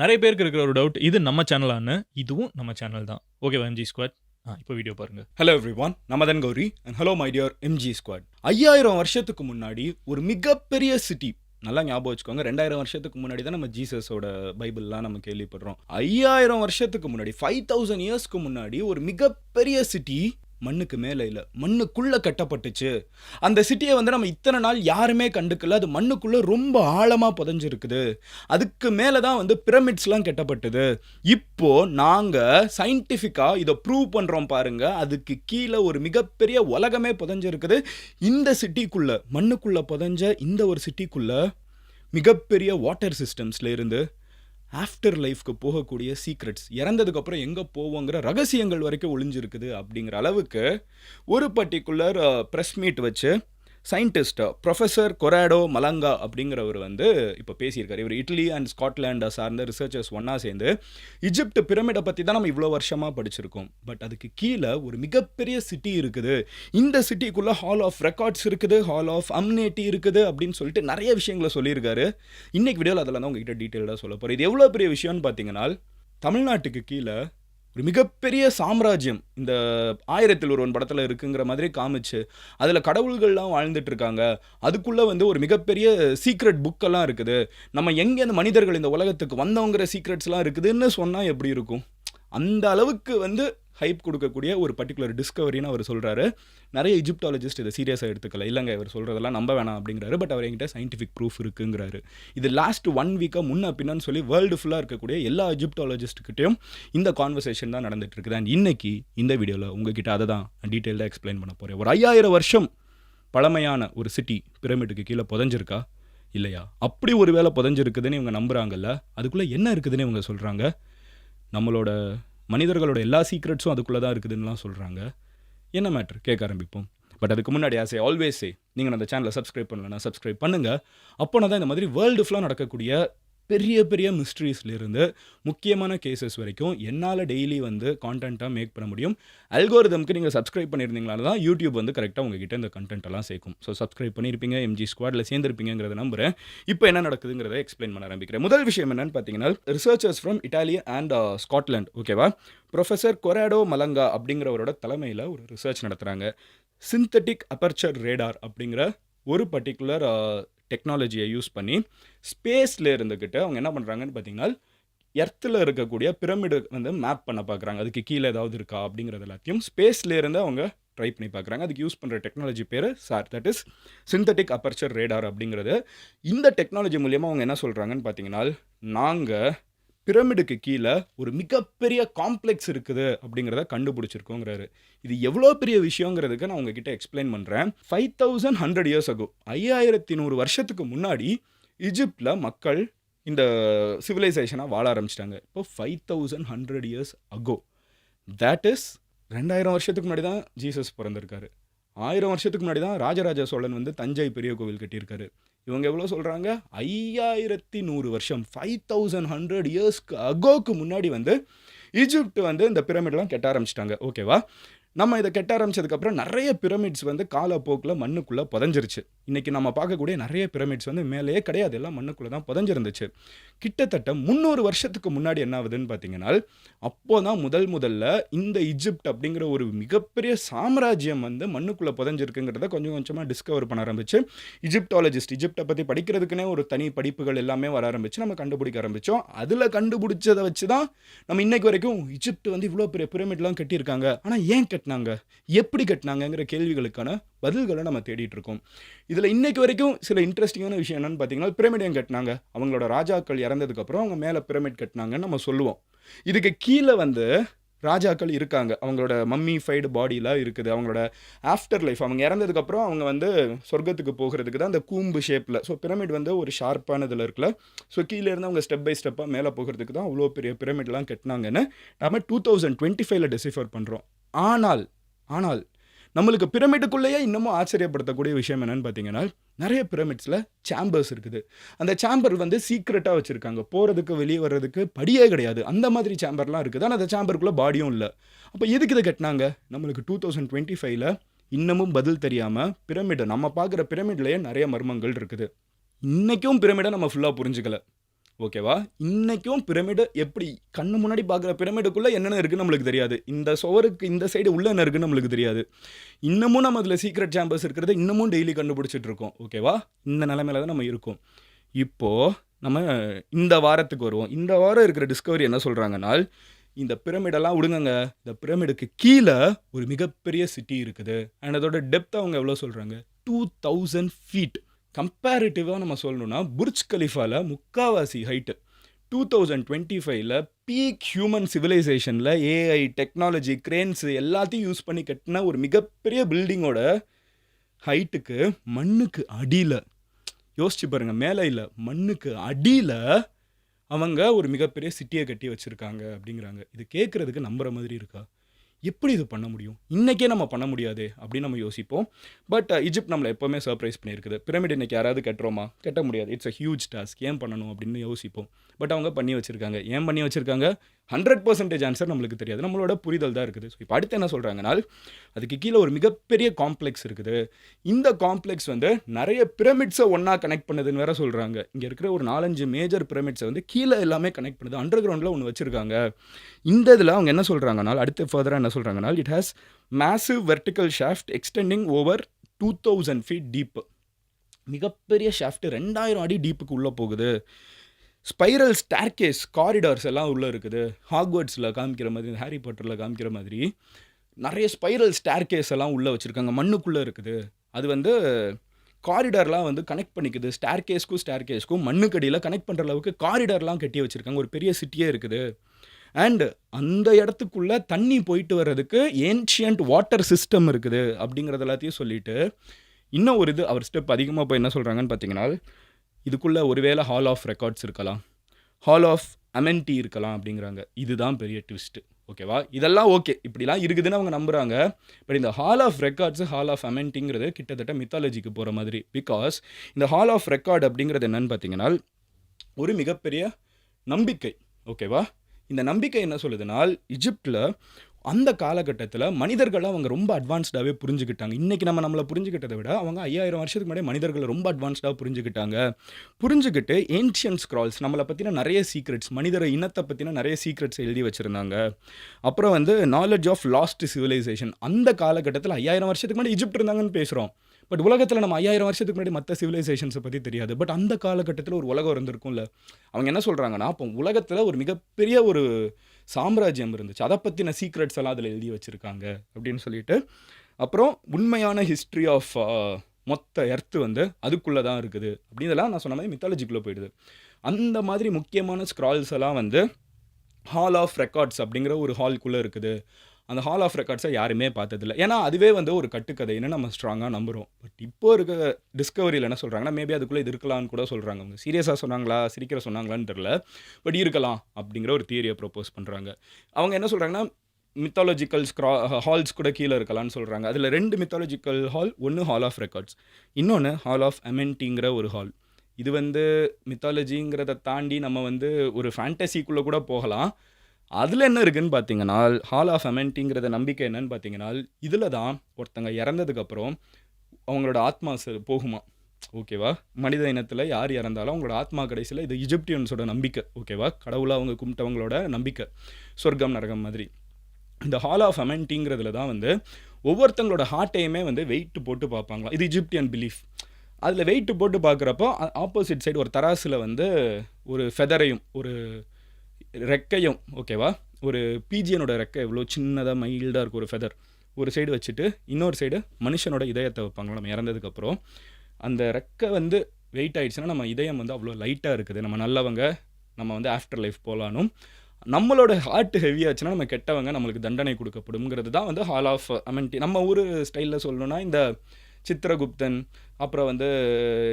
நிறைய பேருக்கு இருக்கிற ஒரு டவுட் இது நம்ம சேனலான்னு இதுவும் நம்ம சேனல் தான். ஓகே எம்ஜி ஸ்குவாட் ஆ இப்போ வீடியோ பாருங்க. Hello everyone நமதன் Gowri. And hello my dear MG squad ஐயாயிரம் வருஷத்துக்கு முன்னாடி ஒரு மிகப்பெரிய சிட்டி நல்லா ஞாபகம் வச்சுக்கோங்க. ரெண்டாயிரம் வருஷத்துக்கு முன்னாடி தான் நம்ம ஜீசஸோட பைபிள்லாம் நம்ம கேள்விப்படுறோம். ஐயாயிரம் வருஷத்துக்கு முன்னாடி ஃபைவ் தௌசண்ட் இயர்ஸ்க்கு முன்னாடி ஒரு மிகப்பெரிய சிட்டி மண்ணுக்கு மேலே இல்லை. மண்ணுக்குள்ளே கட்டப்பட்டுச்சு. அந்த சிட்டியை வந்து நம்ம இத்தனை நாள் யாருமே கண்டுக்கல. அது மண்ணுக்குள்ளே ரொம்ப ஆழமாக புதைஞ்சிருக்குது. அதுக்கு மேலே தான் வந்து பிரமிட்ஸ்லாம் கட்டப்பட்டது. இப்போது நாங்கள் சயின்டிஃபிக்காக இதை ப்ரூவ் பண்ணுறோம் பாருங்கள் அதுக்கு கீழே ஒரு மிகப்பெரிய உலகமே புதைஞ்சிருக்குது. இந்த சிட்டிக்குள்ளே மண்ணுக்குள்ளே புதஞ்ச இந்த ஒரு சிட்டிக்குள்ளே மிகப்பெரிய வாட்டர் சிஸ்டம்ஸ்லேருந்து ஆஃப்டர் லைஃப்க்கு போகக்கூடிய சீக்ரெட்ஸ் இறந்ததுக்கப்புறம் எங்கே போவோங்கிற ரகசியங்கள் வரைக்கும் ஒளிஞ்சிருக்குது அப்படிங்கிற அளவுக்கு ஒரு பர்டிகுலர் ப்ரெஸ் மீட் வச்சு சயின்டிஸ்ட் ப்ரொஃபஸர் கொராடோ மலங்கா அப்படிங்கிறவர் வந்து இப்போ பேசியிருக்காரு. இவர் இட்லி அண்ட் ஸ்காட்லாண்டை சார்ந்த ரிசர்ச்சர்ஸ் ஒன்றா சேர்ந்து இஜிப்ட் பிரமிடை பற்றி தான் நம்ம இவ்வளோ வருஷமாக படிச்சிருக்கோம். பட் அதுக்கு கீழே ஒரு மிகப்பெரிய சிட்டி இருக்குது. இந்த சிட்டிக்குள்ளே ஹால் ஆஃப் ரெக்கார்ட்ஸ் இருக்குது ஹால் ஆஃப் அம்னேட்டி இருக்குது அப்படின்னு சொல்லிட்டு நிறைய விஷயங்களை சொல்லியிருக்காரு. இன்னைக்கு வீடியோவில் அதெல்லாம் தான் உங்ககிட்ட டீட்டெயிலாக சொல்ல போகிறேன் இது எவ்வளோ பெரிய விஷயம்னு பார்த்தீங்கன்னா தமிழ்நாட்டுக்கு கீழே ஒரு மிகப்பெரிய சாம்ராஜ்யம் இந்த ஆயிரத்தில் ஒருவன் படத்தில் இருக்குங்கிற மாதிரி காமிச்சு அதில் கடவுள்கள்லாம் வாழ்ந்துட்டு இருக்காங்க அதுக்குள்ளே வந்து ஒரு மிகப்பெரிய சீக்ரெட் புக்கெல்லாம் இருக்குது. நம்ம எங்கே அந்த மனிதர்கள் இந்த உலகத்துக்கு வந்தவங்கிற சீக்ரெட்ஸ்லாம் இருக்குதுன்னு சொன்னால் எப்படி இருக்கும்? அந்த அளவுக்கு வந்து ஹைப் கொடுக்கக்கூடிய ஒரு பர்டிகுலர் டிஸ்கவரின்னு அவர் சொல்கிறாரு நிறைய இஜிப்டாலஜிஸ்ட் இதை சீரியஸாக எடுத்துக்கல. இல்லைங்க இவர் சொல்கிறதெல்லாம் நம்ப வேணாம் அப்படிங்கிறாரு. பட் அவர் என்கிட்ட சயின்டிஃபிக் ப்ரூஃப் இருக்குங்கிறாரு. இது லாஸ்ட் ஒன் வீக்காக முன்ன பின்னன்னு சொல்லி வேர்ல்டு ஃபுல்லாக இருக்கக்கூடிய எல்லா இஜிப்டாலஜிஸ்ட்கிட்டையும் இந்த கான்வர்சேஷன் தான் நடந்துட்டு இருக்குது. அண்ட் இன்னைக்கு இந்த வீடியோவில் உங்ககிட்ட அதை தான் டீட்டெயிலாக எக்ஸ்பிளைன் பண்ண போகிறேன் ஒரு ஐயாயிரம் வருஷம் பழமையான ஒரு சிட்டி பிரமிடுக்கு கீழே புதஞ்சிருக்கா? இல்லையா? அப்படி ஒரு வேளை புதஞ்சிருக்குதுன்னு இவங்க நம்புறாங்கல்ல. அதுக்குள்ளே என்ன இருக்குதுன்னு இவங்க சொல்கிறாங்க நம்மளோட மனிதர்களோட எல்லா சீக்ரெட்ஸும் அதுக்குள்ளே தான் இருக்குதுன்னுலாம் சொல்கிறாங்க என்ன மேட்ரு கேட்க ஆரம்பிப்போம். பட் அதுக்கு முன்னாடி ஆசை ஆல்வேஸே நீங்கள் அந்த சேனலை சப்ஸ்கிரைப் பண்ணலன்னா சப்ஸ்கிரைப் பண்ணுங்கள் அப்போனா தான் இந்த மாதிரி வேர்ல்டு ஃபுல்லாக நடக்கக்கூடிய பெரிய பெரிய மிஸ்ட்ரீஸ்லேருந்து முக்கியமான கேசஸ் வரைக்கும் என்னால் டெய்லி வந்து கான்டென்ட்டாக மேக் பண்ண முடியும். அல்கோரிதம்க்கு நீங்கள் சப்ஸ்கிரைப் பண்ணியிருந்தீங்களால தான் யூடியூப் வந்து கரெக்டாக உங்ககிட்ட இந்த கண்டென்ட்டெல்லாம் சேர்க்கும். ஸோ சப்ஸ்கிரைப் பண்ணியிருப்பீங்க எம்ஜி ஸ்குவாடில் சேர்ந்துருப்பீங்கிறத நம்புறேன். இப்போ என்ன நடக்குதுங்கிறத எக்ஸ்பிளைன் பண்ண ஆரம்பிக்கிறேன். முதல் விஷயம் என்னன்னு பார்த்தீங்கன்னா researchers from Italy and Scotland ஓகேவா ப்ரொஃபஸர் கொராடோ மலங்கா அப்படிங்கிறவரோட தலைமையில் ஒரு ரிசர்ச் நடத்துகிறாங்க சிந்தட்டிக் அபர்ச்சர் ரேடார் அப்படிங்கிற ஒரு பர்டிகுலர் டெக்னாலஜியை யூஸ் பண்ணி ஸ்பேஸில் இருந்துக்கிட்டு அவங்க என்ன பண்ணுறாங்கன்னு பார்த்தீங்கன்னா எர்த்தில் இருக்கக்கூடிய பிரமிடு வந்து மேப் பண்ண பார்க்குறாங்க. அதுக்கு கீழே ஏதாவது இருக்கா அப்படிங்கிறது எல்லாத்தையும் ஸ்பேஸ்லேருந்து அவங்க ட்ரை பண்ணி பார்க்குறாங்க. அதுக்கு யூஸ் பண்ணுற டெக்னாலஜி பேர் sir that is synthetic aperture radar அப்படிங்கிறது. இந்த டெக்னாலஜி மூலியமாக அவங்க என்ன சொல்கிறாங்கன்னு பார்த்தீங்கன்னா நாங்கள் பிரமிடுக்கு கீழே ஒரு மிகப்பெரிய காம்ப்ளெக்ஸ் இருக்குது அப்படிங்கிறத கண்டுபிடிச்சிருக்கோங்கிறாரு. இது எவ்வளோ பெரிய விஷயங்கிறதுக்கு நான் உங்ககிட்ட எக்ஸ்பிளைன் பண்ணுறேன் five thousand hundred years ago ஐயாயிரத்தி நூறு வருஷத்துக்கு முன்னாடி இஜிப்டில் மக்கள் இந்த சிவிலைசேஷனாக வாழ ஆரம்பிச்சிட்டாங்க. இப்போ five thousand hundred years ago that is ரெண்டாயிரம் வருஷத்துக்கு முன்னாடி தான் ஜீசஸ் பிறந்திருக்காரு. ஆயிரம் வருஷத்துக்கு முன்னாடி தான் ராஜராஜ சோழன் வந்து தஞ்சை பெரிய கோவில் கட்டியிருக்காரு. இவங்க எவ்வளோ சொல்கிறாங்க ஐயாயிரத்தி நூறு வருஷம் ஃபைவ் தௌசண்ட் ஹண்ட்ரட் இயர்ஸ்க்கு அகோக்கு முன்னாடி வந்து ஈஜிப்ட் வந்து இந்த பிரமிட்லாம் கெட்ட ஆரம்பிச்சிட்டாங்க. ஓகேவா நம்ம இதை கெட்ட ஆரம்பிச்சதுக்கப்புறம் நிறைய பிரமிட்ஸ் வந்து காலப்போக்கில் மண்ணுக்குள்ளே புதஞ்சிருச்சு. இன்றைக்கி நம்ம பார்க்கக்கூடிய நிறைய பிரமிட்ஸ் வந்து மேலேயே கிடையாது. எல்லாம் மண்ணுக்குள்ளே தான் புதஞ்சிருந்துச்சு. கிட்டத்தட்ட முந்நூறு வருஷத்துக்கு முன்னாடி என்ன ஆகுதுன்னு பார்த்தீங்கன்னா அப்போ தான் முதல் முதல்ல இந்த இஜிப்ட் அப்படிங்கிற ஒரு மிகப்பெரிய சாம்ராஜ்யம் வந்து மண்ணுக்குள்ளே புதஞ்சிருக்குங்கிறத கொஞ்சம் கொஞ்சமாக டிஸ்கவர் பண்ண ஆரம்பிச்சு இஜிப்டாலஜிஸ்ட் இஜிப்டை பற்றி படிக்கிறதுக்குனே ஒரு தனி படிப்புகள் எல்லாமே வர ஆரம்பிச்சு நம்ம கண்டுபிடிக்க ஆரம்பித்தோம் அதில் கண்டுபிடிச்சதை வச்சு தான் நம்ம இன்னைக்கு வரைக்கும் இஜிப்ட் வந்து இவ்வளோ பெரிய பிரமிட்லாம் கட்டியிருக்காங்க. ஆனால் ஏன் கட்டினாங்க? எப்படி கட்டினாங்கங்கிற கேள்விகளுக்கான பதில்களை நம்ம தேடிட்டு இருக்கோம் இதில் இன்னைக்கு வரைக்கும் சில இன்ட்ரெஸ்டிங்கான விஷயம் என்னன்னு பார்த்தீங்கன்னா பிரமிட் ஏன் கட்டினாங்க. அவங்களோட ராஜாக்கள் இறந்ததுக்கப்புறம் அவங்க மேலே பிரமிட் கட்டினாங்கன்னு நம்ம சொல்லுவோம். இதுக்கு கீழே வந்து ராஜாக்கள் இருக்காங்க. அவங்களோட மம்மி ஃபைடு பாடியில் இருக்குது. அவங்களோட ஆஃப்டர் லைஃப் அவங்க இறந்ததுக்கப்புறம் அவங்க வந்து சொர்க்கத்துக்கு போகிறதுக்கு தான் அந்த கூம்பு ஷேப்பில் ஸோ பிரமிட் வந்து ஒரு ஷார்ப்பான இதில் இருக்குல்ல. ஸோ கீழே இருந்து அவங்க ஸ்டெப் பை ஸ்டெப்பாக மேலே போகிறதுக்கு தான் அவ்வளோ பெரிய பிரமிட்லாம் கட்டினாங்கன்னு நம்ம டூ தௌசண்ட் டுவெண்ட்டி ஃபைவ்ல டிசிஃபர் பண்ணுறோம் ஆனால் ஆனால் நம்மளுக்கு பிரமிடுக்குள்ளேயே இன்னமும் ஆச்சரியப்படுத்தக்கூடிய விஷயம் என்னன்னு பார்த்தீங்கன்னா நிறைய பிரமிட்ஸில் சேம்பர்ஸ் இருக்குது. அந்த சேம்பர் வந்து சீக்ரெட்டாக வச்சுருக்காங்க. போகிறதுக்கு வெளியே வர்றதுக்கு படியே கிடையாது. அந்த மாதிரி சேம்பர்லாம் இருக்குது. ஆனால் அந்த சேம்பருக்குள்ளே பாடியும் இல்லை. அப்போ எதுக்கு இதை கட்டினாங்க? நம்மளுக்கு டூ தௌசண்ட் டுவெண்ட்டி ஃபைவ்ல இன்னமும் பதில் தெரியாமல் பிரமிடு நம்ம பார்க்குற பிரமிட்லேயே நிறைய மர்மங்கள் இருக்குது. இன்றைக்கும் பிரமிடை நம்ம ஃபுல்லாக புரிஞ்சுக்கலை. ஓகேவா? இன்றைக்கும் பிரமிடு எப்படி கண்ணு முன்னாடி பார்க்குற பிரமிடுக்குள்ளே என்னென்ன இருக்குன்னு நம்மளுக்கு தெரியாது. இந்த சுவருக்கு இந்த சைடு உள்ளே என்ன இருக்குன்னு நம்மளுக்கு தெரியாது. இன்னமும் நம்ம அதில் சீக்ரெட் சாம்பர்ஸ் இருக்கிறத இன்னமும் டெய்லி கண்டுபிடிச்சிட்டு இருக்கோம். ஓகேவா? இந்த நிலமையில தான் நம்ம இருக்கோம். இப்போது நம்ம இந்த வாரத்துக்கு வருவோம். இந்த வாரம் இருக்கிற டிஸ்கவரி என்ன சொல்கிறாங்கனால் இந்த பிரமிடெல்லாம் விடுங்கங்க. இந்த பிரமிடுக்கு கீழே ஒரு மிகப்பெரிய சிட்டி இருக்குது. அண்ட் அதோட டெப்த் அவங்க எவ்வளோ சொல்கிறாங்க டூ தௌசண்ட் ஃபீட் கம்பேரிட்டிவாக நம்ம சொல்லணும்னா புர்ஜ் கலிஃபாவில் முக்காவாசி ஹைட்டு டூ தௌசண்ட் டுவெண்ட்டி ஃபைவ்ல பீக் ஹியூமன் சிவிலைசேஷனில் ஏஐ டெக்னாலஜி கிரேன்ஸு எல்லாத்தையும் யூஸ் பண்ணி கட்டின ஒரு மிகப்பெரிய பில்டிங்கோட ஹைட்டுக்கு மண்ணுக்கு அடியில் யோசிச்சு பாருங்கள் மேலே இல்லை மண்ணுக்கு அடியில் அவங்க ஒரு மிகப்பெரிய சிட்டியை கட்டி வச்சுருக்காங்க அப்படிங்கிறாங்க. இது கேட்குறதுக்கு நம்புகிற மாதிரி இருக்கா? எப்படி இது பண்ண முடியும்? இன்றைக்கே நம்ம பண்ண முடியாது அப்படின்னு நம்ம யோசிப்போம். பட் இஜிப்ட் நம்மளை எப்போவுமே சர்ப்ரைஸ் பண்ணியிருக்குது. பிரமிட் இன்னைக்கு யாராவது கட்டுறோமா? கட்ட முடியாது. இட்ஸ் அ ஹியூஜ் டாஸ்க் ஏன் பண்ணணும் அப்படின்னு யோசிப்போம். பட் அவங்க பண்ணி வச்சுருக்காங்க. ஏன் பண்ணி வச்சுருக்காங்க? ஹண்ட்ரட் பர்சன்டேஜ் ஆன்சர் நம்மளுக்கு தெரியாது. நம்மளோட புரிதல் தான் இருக்குது. ஸோ இப்போ அடுத்து என்ன சொல்கிறாங்கன்னா அதுக்கு கீழே ஒரு மிகப்பெரிய காம்ப்ளெக்ஸ் இருக்குது. இந்த காம்ப்ளெக்ஸ் வந்து நிறைய பிரமிட்ஸை ஒன்றா கனெக்ட் பண்ணுதுன்னு வேற சொல்கிறாங்க இங்கே இருக்கிற ஒரு நாலஞ்சு மேஜர் பிரமிட்ஸை வந்து கீழே எல்லாமே கனெக்ட் பண்ணுது. அண்டர் கிரவுண்டில் ஒன்று வச்சுருக்காங்க. இந்த இதில் அவங்க என்ன சொல்கிறாங்கனால் அடுத்து ஃபர்தராக என்ன சொல்கிறாங்கனால் it has massive vertical shaft extending over two thousand feet deep மிகப்பெரிய ஷாஃப்ட்டு ரெண்டாயிரம் அடி டீப்புக்கு உள்ளே போகுது. ஸ்பைரல் ஸ்டார்கேஸ் காரிடார்ஸ் எல்லாம் உள்ளே இருக்குது. ஹாக்வர்ட்ஸில் காமிக்கிற மாதிரி ஹாரி பாட்டரில் காமிக்கிற மாதிரி நிறைய ஸ்பைரல் ஸ்டார்கேஸ் எல்லாம் உள்ளே வச்சுருக்காங்க. மண்ணுக்குள்ளே இருக்குது. அது வந்து காரிடார்லாம் வந்து கனெக்ட் பண்ணிக்குது. ஸ்டார்கேஸ்க்கும் ஸ்டார்கேஸ்க்கும் மண்ணுக்கடியில் கனெக்ட் பண்ணுற அளவுக்கு காரிடார்லாம் கட்டி வச்சுருக்காங்க. ஒரு பெரிய சிட்டியே இருக்குது. அண்டு அந்த இடத்துக்குள்ளே தண்ணி போயிட்டு வர்றதுக்கு ஏன்ஷியன்ட் வாட்டர் சிஸ்டம் இருக்குது. அப்படிங்கிறது எல்லாத்தையும் சொல்லிவிட்டு இன்னும் ஒரு இது அவர் ஸ்டெப் அதிகமாக போய் என்ன சொல்கிறாங்கன்னு பார்த்தீங்கன்னா இதுக்குள்ளே ஒருவேளை ஹால் ஆஃப் ரெக்கார்ட்ஸ் இருக்கலாம். ஹால் ஆஃப் அமென்டி இருக்கலாம் அப்படிங்கிறாங்க. இதுதான் பெரிய ட்விஸ்ட்டு ஓகேவா இதெல்லாம் ஓகே இப்படிலாம் இருக்குதுன்னு அவங்க நம்புகிறாங்க பட் இந்த hall of records hall of அமென்ட்டிங்கிறது கிட்டத்தட்ட மித்தாலஜிக்கு போகிற மாதிரி. பிகாஸ் இந்த ஹால் ஆஃப் ரெக்கார்ட் அப்படிங்கிறது என்னன்னு பார்த்தீங்கன்னா ஒரு மிகப்பெரிய நம்பிக்கை. ஓகேவா இந்த நம்பிக்கை என்ன சொல்லுதுனால் இஜிப்டில் அந்த காலகட்டத்தில் மனிதர்களை அவங்க ரொம்ப அட்வான்ஸ்டாகவே புரிஞ்சுக்கிட்டாங்க. இன்றைக்கி நம்ம நம்மளை புரிஞ்சுக்கிட்டதை விட அவங்க ஐயாயிரம் வருஷத்துக்கு முன்னாடி மனிதர்களை ரொம்ப அட்வான்ஸ்டாக புரிஞ்சுக்கிட்டாங்க. புரிஞ்சுக்கிட்டு ஏன்ஷியன் ஸ்க்ரால்ஸ் நம்மளை பற்றின நிறைய சீக்ரெட்ஸ் மனிதர இனத்தை பற்றின நிறைய சீக்ரெட்ஸ் எழுதி வச்சுருந்தாங்க. அப்புறம் வந்து நாலேஜ் ஆஃப் லாஸ்ட் சிவிலைசேஷன் அந்த காலகட்டத்தில் ஐயாயிரம் வருஷத்துக்கு முன்னாடி இஜிப்ட் இருந்தாங்கன்னு பேசுகிறோம் பட் உலகத்தில் நம்ம ஐயாயிரம் வருஷத்துக்கு முன்னாடி மற்ற சிவிலைசேஷன்ஸை பற்றி தெரியாது. பட் அந்த காலகட்டத்தில் ஒரு உலகம் இருந்திருக்கும்ல. அவங்க என்ன சொல்கிறாங்கன்னா அப்போ உலகத்தில் ஒரு மிகப்பெரிய ஒரு சாம்ராஜ்யம் இருந்துச்சு. அதை பற்றின சீக்ரெட்ஸ் எல்லாம் அதில் எழுதி வச்சுருக்காங்க அப்படின்னு சொல்லிட்டு. அப்புறம் உண்மையான ஹிஸ்ட்ரி ஆஃப் மொத்த எர்த்து வந்து அதுக்குள்ளே தான் இருக்குது. அப்படின்றதெல்லாம் நான் சொன்ன மாதிரி மித்தாலஜிக்குள்ளே போயிடுது. அந்த மாதிரி முக்கியமான ஸ்க்ரால்ஸ் எல்லாம் வந்து ஹால் ஆஃப் ரெக்கார்ட்ஸ் அப்படிங்கிற ஒரு ஹால்குள்ளே இருக்குது. அந்த ஹால் ஆஃப் ரெக்கார்ட்ஸை யாருமே பார்த்ததில்ல. ஏன்னா அதுவே வந்து ஒரு கட்டுக்கதைன்னு நம்ம ஸ்ட்ராங்காக நம்புகிறோம் பட் இப்போ இருக்க டிஸ்கவரியில் என்ன சொல்கிறாங்கன்னா மேபி அதுக்குள்ளே இது இருக்கலாம்னு கூட சொல்கிறாங்க அவங்க சீரியஸாக சொன்னாங்களா சிரிக்கிற சொன்னாங்களான்னு தெரில பட் இருக்கலாம் அப்படிங்கிற ஒரு தியரியை ப்ரொப்போஸ் பண்ணுறாங்க அவங்க என்ன சொல்கிறாங்கன்னா மித்தாலஜிக்கல் ஸ்க்ரா ஹால்ஸ் கூட கீழே இருக்கலாம்னு சொல்கிறாங்க அதில் ரெண்டு மித்தாலஜிக்கல் ஹால் ஒன்று ஹால் ஆஃப் ரெக்கார்ட்ஸ் இன்னொன்று ஹால் ஆஃப் அமென்ட்டிங்கிற ஒரு ஹால் இது வந்து மித்தாலஜிங்கிறத தாண்டி நம்ம வந்து ஒரு ஃபேண்டசிக்குள்ளே கூட போகலாம். அதில் என்ன இருக்குதுன்னு பார்த்தீங்கன்னா ஹால் ஆஃப் அமென்ட்டிங்கிறத நம்பிக்கை என்னன்னு பார்த்தீங்கன்னா இதில் தான் ஒருத்தங்க இறந்ததுக்கப்புறம் அவங்களோட ஆத்மா போகுமா? ஓகேவா மனித இனத்தில் யார் இறந்தாலும் அவங்களோட ஆத்மா கடைசியில் இது இஜிப்டியன்ஸோட நம்பிக்கை. ஓகேவா கடவுளாக அவங்க கும்பிட்டவங்களோட நம்பிக்கை. சொர்க்கம் நரகம் மாதிரி. இந்த ஹால் ஆஃப் அமென்ட்டிங்கிறதுல தான் வந்து ஒவ்வொருத்தங்களோட ஹார்ட்டையுமே வந்து வெயிட் போட்டு பார்ப்பாங்களாம். இது இஜிப்டியன் பிலீஃப் அதில் வெயிட் போட்டு பார்க்குறப்போ ஆப்போசிட் சைடு ஒரு தராசில் வந்து ஒரு ஃபெதரையும் ஒரு ரெக்கையும் ஓகேவா ஒரு பீஜியனோட ரெக்கை எவ்வளோ சின்னதாக மைல்டாக இருக்கும் ஒரு ஃபெதர் ஒரு சைடு வச்சுட்டு இன்னொரு சைடு மனுஷனோட இதயத்தை வைப்பாங்களோ நம்ம இறந்ததுக்கப்புறம் அந்த ரெக்கை வந்து வெயிட் ஆகிடுச்சுன்னா நம்ம இதயம் வந்து அவ்வளோ லைட்டாக இருக்குது. நம்ம நல்லவங்க நம்ம வந்து ஆஃப்டர் லைஃப் போகலானும் நம்மளோட ஹார்ட் ஹெவியாச்சுன்னா நம்ம கெட்டவங்க நம்மளுக்கு தண்டனை கொடுக்கப்படுங்கிறது தான் வந்து ஹால் ஆஃப் அமெண்டி நம்ம ஊர் ஸ்டைலில் சொல்லணும்னா இந்த சித்திரகுப்தன் அப்புறம் வந்து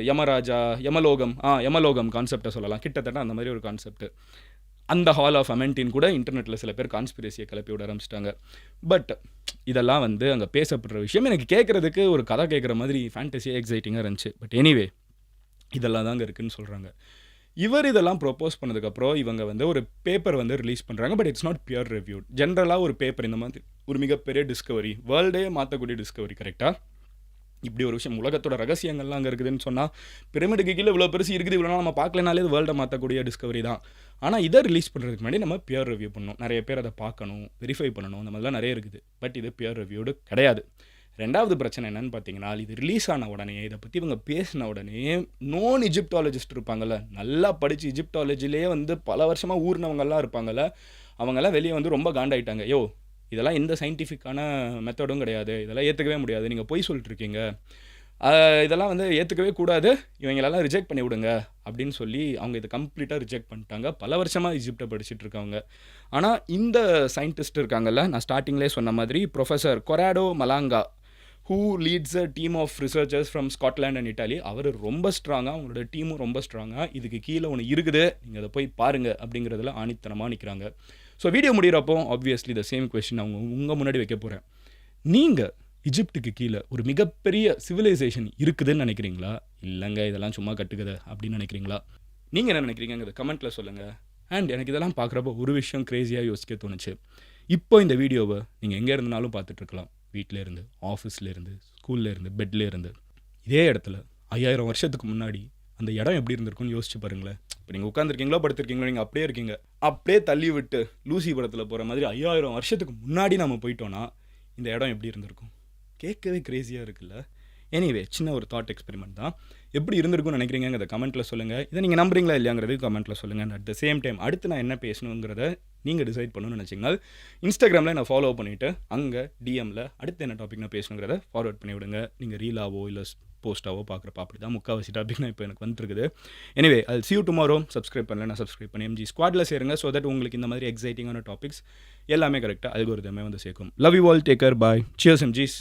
யமராஜா யமலோகம் ஆ யமலோகம் கான்செப்டை சொல்லலாம். கிட்டத்தட்ட அந்த மாதிரி ஒரு கான்செப்ட் அந்த ஹால் ஆஃப் அமெண்டின் கூட இன்டர்நெட்டில் சில பேர் கான்ஸ்பிரசியை கிளப்பி விட ஆரம்பிச்சிட்டாங்க. பட் இதெல்லாம் வந்து அங்கே பேசப்படுற விஷயம். எனக்கு கேட்குறதுக்கு ஒரு கதை கேட்குற மாதிரி ஃபேண்டசியாக எக்ஸைட்டிங்காக இருந்துச்சு. பட் எனிவே இதெல்லாம் தாங்க இருக்குன்னு சொல்கிறாங்க இவர் இதெல்லாம் ப்ரொப்போஸ் பண்ணதுக்கப்புறம் இவங்க வந்து ஒரு பேப்பர் வந்து ரிலீஸ் பண்ணுறாங்க but it's not peer review ஜென்ரலாக ஒரு பேப்பர் இந்த மாதிரி ஒரு மிகப்பெரிய டிஸ்கவரி வேர்ல்டே மாற்றக்கூடிய டிஸ்கவரி கரெக்டாக இப்படி ஒரு விஷயம் உலகத்தோட ரகசியங்கள்லாம் அங்கே இருக்குதுன்னு சொன்னால் பிரமிடுக்கு கீழே இவ்வளோ பெருசு இருக்குது இவ்வளோ நாள் நம்ம பார்க்கலனாலே இது வேர்ல்டை மாற்றக்கூடிய டிஸ்கவரி தான். ஆனால் இதை ரிலீஸ் பண்ணுறதுக்கு முன்னாடி நம்ம பியர் ரிவ்யூ பண்ணணும். நிறைய பேர் அதை பார்க்கணும் வெரிஃபை பண்ணணும். அந்த மாதிரிலாம் நிறைய இருக்குது. பட் இது பியர் ரிவ்யூடு கிடையாது. ரெண்டாவது பிரச்சனை என்னன்னு பார்த்தீங்கன்னா இது ரிலீஸ் ஆன உடனே இதை பற்றி இவங்க பேசின உடனே நோன் இஜிப்டாலஜிஸ்ட் இருப்பாங்கல்ல நல்லா படித்து இஜிப்டாலஜிலேயே வந்து பல வருஷமாக ஊர்னவங்கெல்லாம் இருப்பாங்கள்ல அவங்கெல்லாம் வெளியே வந்து ரொம்ப காண்டாயிட்டாங்க. யோ இதெல்லாம் எந்த சயின்டிஃபிக்கான மெத்தடும் கிடையாது. இதெல்லாம் ஏற்றுக்கவே முடியாது. நீங்கள் பொய் சொல்லிட்டு இருக்கீங்க. இதெல்லாம் வந்து ஏற்றுக்கவே கூடாது. இவங்களெல்லாம் ரிஜெக்ட் பண்ணி விடுங்க அப்படின்னு சொல்லி அவங்க இதை கம்ப்ளீட்டாக ரிஜெக்ட் பண்ணிட்டாங்க. பல வருஷமாக இஜிப்டை படிச்சுட்டு இருக்கவங்க. ஆனால் இந்த சயின்டிஸ்ட் இருக்காங்கல்ல நான் ஸ்டார்டிங்லேயே சொன்ன மாதிரி professor Corrado Malanga who leads a team of researchers from Scotland and Italy அவர் ரொம்ப ஸ்ட்ராங்காக அவங்களோட டீமும் ரொம்ப ஸ்ட்ராங்காக இதுக்கு கீழே ஒன்று இருக்குது நீங்கள் அதை போய் பாருங்க அப்படிங்கிறதுல ஆணித்தனமாக நிற்கிறாங்க ஸோ வீடியோ முடிகிறப்போ ஆப்வியஸ்லி த சேம் கொஷின் அவங்க உங்கள் முன்னாடி வைக்க போகிறேன் நீங்கள் இஜிப்டுக்கு கீழே ஒரு மிகப்பெரிய சிவிலைசேஷன் இருக்குதுன்னு நினைக்கிறீங்களா? இல்லைங்க இதெல்லாம் சும்மா கட்டுக்கதை அப்படின்னு நினைக்கிறீங்களா? நீங்கள் என்ன நினைக்கிறீங்கிறத கமெண்ட்டில் சொல்லுங்கள் அண்ட் எனக்கு இதெல்லாம் பார்க்குறப்போ ஒரு விஷயம் க்ரேஸியாக யோசிக்க தோணுச்சு. இப்போ இந்த வீடியோவை நீங்கள் எங்கே இருந்தாலும் பார்த்துட்ருக்கலாம் வீட்டில் இருந்து ஆஃபீஸில் இருந்து ஸ்கூலில் இருந்து பெட்டில் இருந்து. இதே இடத்துல ஐயாயிரம் வருஷத்துக்கு முன்னாடி அந்த இடம் எப்படி இருந்திருக்கும்னு யோசிச்சு பாருங்களேன். இப்போ நீங்கள் உட்காந்துருக்கீங்களோ படுத்திருக்கீங்களோ நீங்கள் அப்படியே இருக்கீங்க. அப்படியே தள்ளி விட்டு லூசி படத்தில் போகிற மாதிரி ஐயாயிரம் வருஷத்துக்கு முன்னாடி நம்ம போயிட்டோன்னா இந்த இடம் எப்படி இருந்திருக்கும்? கேட்கவே க்ரேஸியாக இருக்குல்ல? எனிவே சின்ன ஒரு தாட் எக்ஸ்பெரிமெண்ட் தான். எப்படி இருந்திருக்கும்னு நினைக்கிறீங்கிறத கமெண்ட்டில் சொல்லுங்கள் இதை நீங்கள் நம்புறீங்களா இல்லையாங்கிறது கமெண்ட்டில் சொல்லுங்கள் அட் த சேம் டைம் அடுத்து நான் என்ன பேசணுங்கிறத நீங்கள் டிசைட் பண்ணணும்னு நினச்சிங்கன்னா இன்ஸ்டாகிராமில் நான் ஃபாலோ பண்ணிவிட்டு அங்கே டிஎம்மில் அடுத்து என்ன டாபிக் நான் பேசணுங்கிறத ஃபார்வர்ட் பண்ணி விடுங்க. நீங்கள் ரீலாவோ இல்லை போஸ்ட்டாவோ பார்க்குறப்ப அப்படி தான் முக்கால்வாசி டாபிக் நான் இப்போ எனக்கு வந்துருக்குது. எனிவே அது சியூ டுமாரோ சப்ஸ்கிரைப் பண்ணல நான் சப்ஸ்கிரைப் பண்ணி எம்ஜி ஸ்குவாடில் சேருங்க. ஸோ தட் உங்களுக்கு இந்த மாதிரி எக்ஸைட்டிங்கான டாபிக்ஸ் எல்லாமே கரெக்டாக அல்கோரிதமே வந்து சேர்க்கும். Love you all take care bye cheers MGs